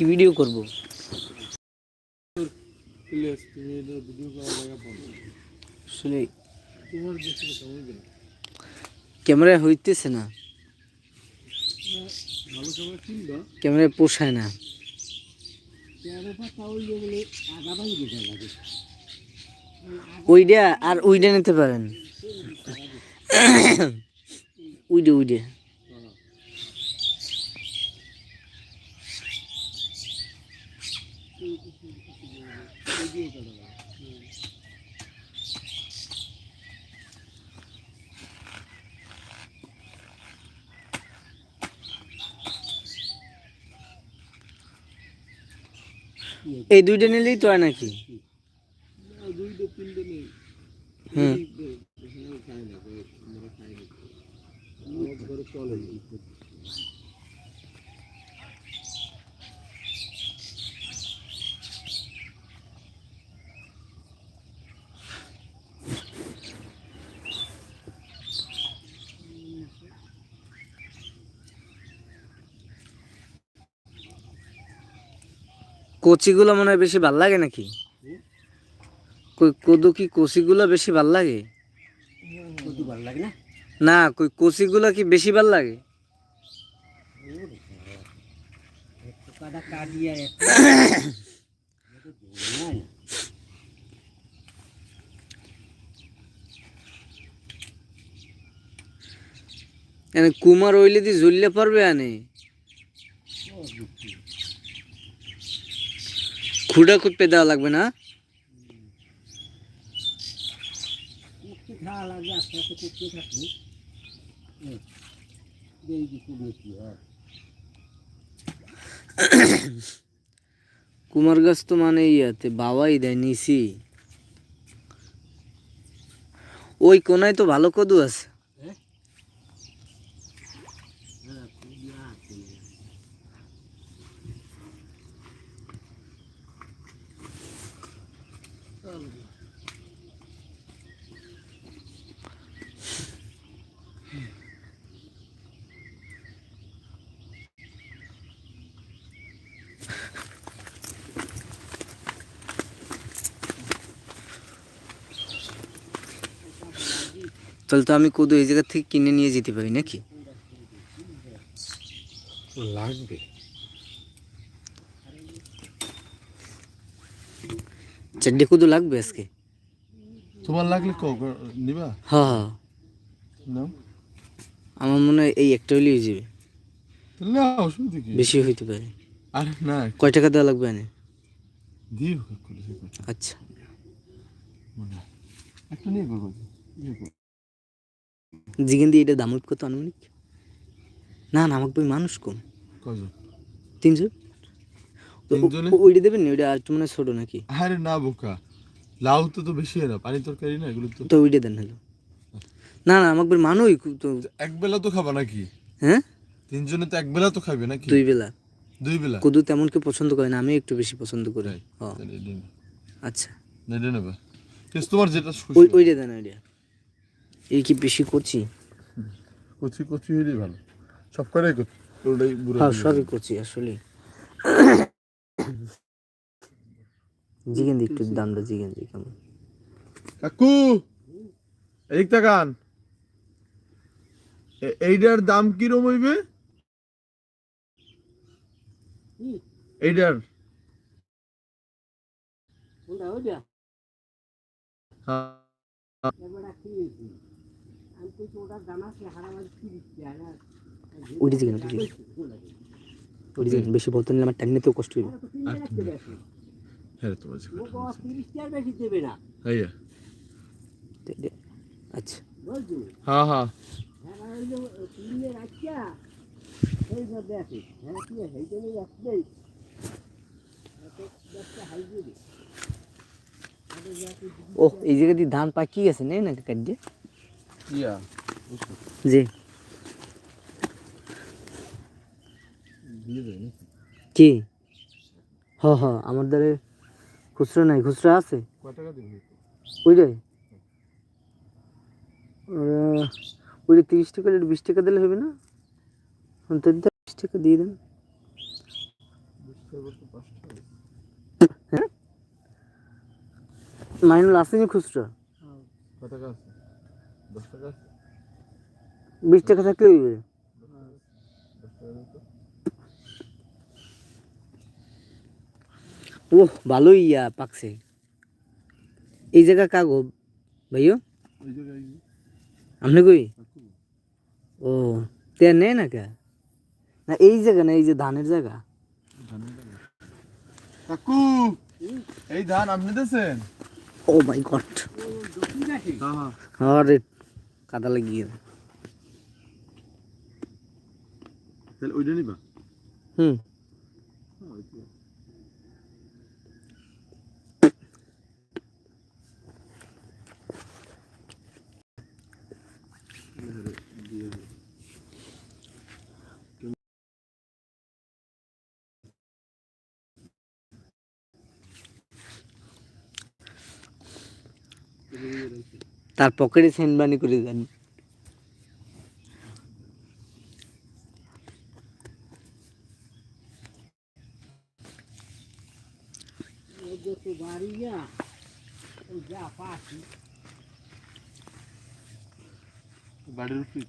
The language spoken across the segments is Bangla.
কি ভিডিও করব? ক্যামেরা হইতেছে না। ক্যামেরা ক্যামেরায় পোষায় না। ওইটা আর ওইটা নিতে পারেন। উইডে উইডে এই দুইটা নিলেই তো হয় নাকি দুইটা তিনটে নেই হুম খাই না আমরা খাই না আমার ঘরে চলে কচিগুলো মনে হয় বেশি ভালো লাগে নাকি? কই কদু কি কচিগুলো বেশি ভালো লাগে? না? কই কচিগুলো কি বেশি ভালো লাগে? কুমার ওইলে দি ঝুললে পারবে আনে? খুঁড়া খুঁড়পে দেওয়া লাগবে না? কুমার গাছ তো মানে ইয়াতে বাবাই দেয় নিছি ওই কোনায় তো ভালো কদু আছে। তাহলে তো আমি কদু এই জায়গা থেকে কিনে নিয়ে যেতে পারি নাকি? লাগবে। চারটে কদু লাগবে আজকে? তোমার লাগলে নিবা? হ্যাঁ হ্যাঁ আমার মনে হয় এই একটা হলেই হয়ে যাবে। না অসুবিধা কি? বেশি হইতে পারে। আরে না কয় টাকা দেওয়া লাগবে দিও কথা আচ্ছা। একটা নিয়ে ইয়ে করব। জিগেন দিয়ে এটা দাম কত আনুমানিক? না না আমাকে মানুষ কম। কজন? তিনশো তিনজনে? ওইটা দেবেন না? ওইটা আর মানে ছোট নাকি? আরে না বোকা। লাউ তো তো বেশি না পানি তরকারি না এগুলো তো তো ওইটা দেন হলো। না না আমাকে মানুষ তো এক বেলা তো খাবা নাকি? হ্যাঁ? তিনজনে তো এক বেলা তো খাবে নাকি? দুই বেলা। দুই বেলা? কদু তেমন কেউ পছন্দ করে না আমি একটু বেশি পছন্দ করি। আচ্ছা। তোমার যেটা ওইটা দেন ওইটা। এই কি বেশি করছি? কচি কচি হলেই ভালো। সব কটাই কচি? ওটাই বুড়ো হ্যাঁ সবই করছি আসলে। জিগেন দি একটু দামটা জিগেন দি কেমন। কাকু! এই তাকান এইটার দাম কিরম হইবে? এইটার। হ্যাঁ। ওইটা জিগেন ওইটা জিগেন ওইটা জিগেন বেশি বোতল নিলে আমার টাইম নিতেও কষ্ট হইবে। হ্যাঁ আচ্ছা। হ্যাঁ হ্যাঁ। ও এই জায়গা দিয়ে ধান পাকি গেছে নেই না কাট দিয়ে? ইয়া জি। কি? হ হ আমার দ্বারে খুচরো নাই খুচরো আছে? ওইটাই ওইটা তিরিশ টাকা বিশ টাকা দিলে হবে না? অন্তত বিশ টাকা দিয়ে দেন। পাঁচটা মাইনুল আসেনি খুচরা? কত টাকা আছে? বিশ টাকা থাকলে টাকা ও ভালোই ইয়া পাকছে। এই জায়গা কাগো ভাইও আপনি কই? ও তে নেই না কে? না এই জায়গা না এই যে ধানের জায়গা। কাকু এই ধান আপনি দিয়েছেন? ও মাই গড আরে কাদা লাগিয়ে তাহলে ওইটা নিবা হুম হ্যাঁ ওইটা তার পকেটে সেনবানি করে দেন। বাড়ির উপরে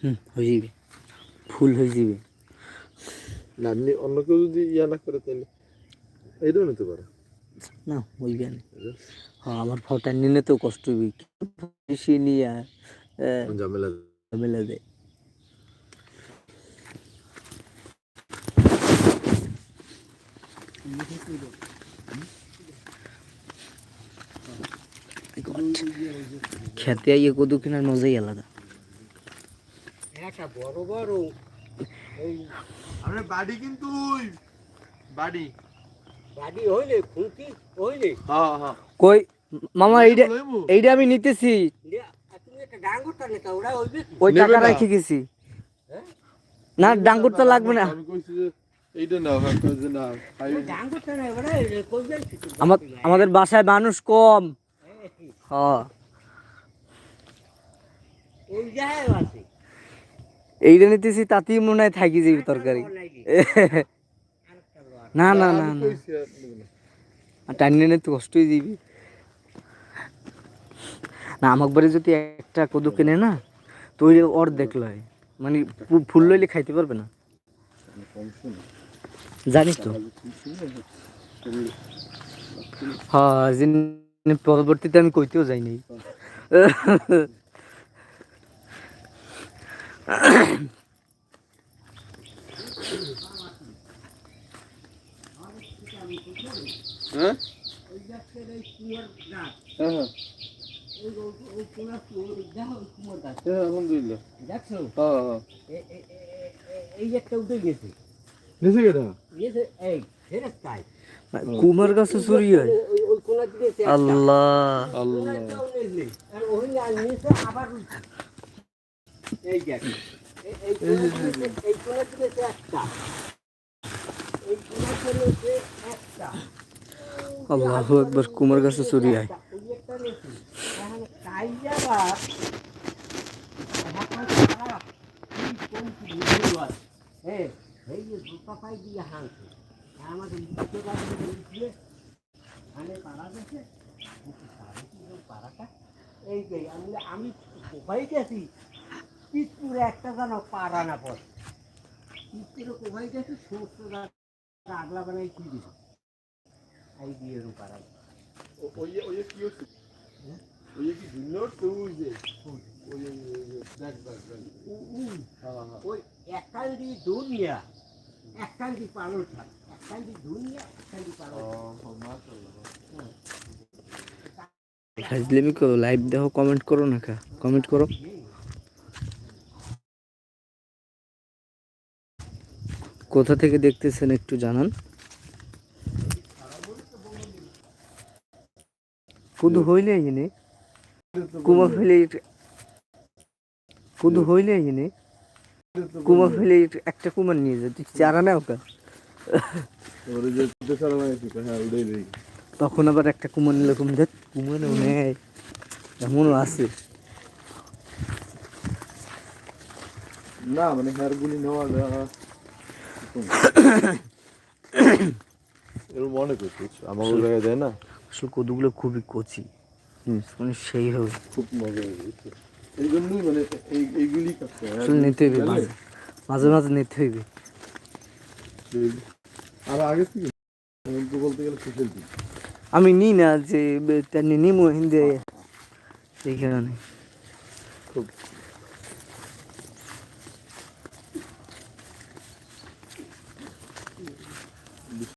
হুম হয়ে যাবে ফুল হয়ে যাবে। না আপনি অন্য কেউ যদি ইয়া না করে তাহলে এইটাও নিতে পারে। না হইবে না। হ্যাঁ আমার ফটা নিলে তো কষ্ট হইবে বেশি নিয়ে ঝামেলা ঝামেলা দেয়। খেতে আইয়ে কদু কেনার মজাই আলাদা। একটা বড় বড় এই বাড়ি কিন্তু ওই বাড়ি। বাড়ি হইলে খুঁটি হইলে। হ্যাঁ হ্যাঁ। কই মামা এইটা লইবো? এইটা আমি নিতেছি। ওই টাকা না? গেছি। হ্যাঁ? না ডাঙ্গুর তো লাগবে না। আমি কইছি যে এইটা নাও হ্যাঁ আমাদের বাসায় মানুষ কম। হ্যাঁ। এইটা নিতেছি তাতেই মনে হয় থাকি যাবি তরকারি। না না না না। টাইনে নিতে কষ্ট হয়ে যাবি না আমার বাড়ি যদি একটা কদু কেনে না তো ওই ওর দেখল মানে ফুল লইলে খাইতে পারবে না। জানিস তো। হ্যাঁ পরবর্তীতে আমি কইতেও যাইনি হ্যাঁ হ্যাঁ কুমার গাছে চুরি হয়। আল্লাহ আল্লাহ কোনাটাও নেই। আর ওই আর নিচে আবার উঠছে। এই দেখ। এই- কোনা দিকে- একটা। এই কোনা দিকে একটা। আল্লাহু একবার কুমার গাছে চুরি হয় একটা, ওই একটা নিচে। এখন কাইজা বাপ, এখন সারা কি কোন কি বুঝলো আর। এই, এই যে জুতা পাই দিয়ে হাঁটছে। আমাদের লিখতে পারবে না, লিখলে। মানে পাড়া গেছে কিন্তু সাড়ে তিনজন পাড়াটা এই যে আমি আমি গেছি পিসপুরে একটা যেন পাড়া না পড়ে পিসপুরে কোথায় গেছি? সমস্ত আগলা বানাই কি দিছি এই দিয়ে এরকম পাড়া। ও- ওই ওই কি হচ্ছে? ওই কি ঝুললো তো ওই যে ওই দেখ দেখ পালন থাক মাশাআল্লাহ। ফাজলিমি লাইভ দেখো কমেন্ট করো না কা। কমেন্ট করো। কোথা থেকে দেখতেছেন একটু জানান। কুদু হইলে এনে। কুমা হইলে কুদু হইলে এনে। কুমা হইলে একটা কুমার নিয়ে যা তুই চারা না ওকে হ্যাঁ তখন আবার একটা কুমার নিলে কুমার কুমার নেয় এমনও আছে। না মানে হেয়ারগুলি নেওয়া যায়। এরকম অনেক আমার জায়গায় দেয় না? আসলে কদুগুলো খুবই কচি। মানে সেই হবে। খুব মজা এই জন্যই মানে এইগুলি আসলে নিতে জানলে? মাঝে মাঝে নিতে হইবে আর আগে থেকে বলতে গেলে দিন আমি নিই না যে তেমনি নিমো হিন্দে সেই কারণে। খুব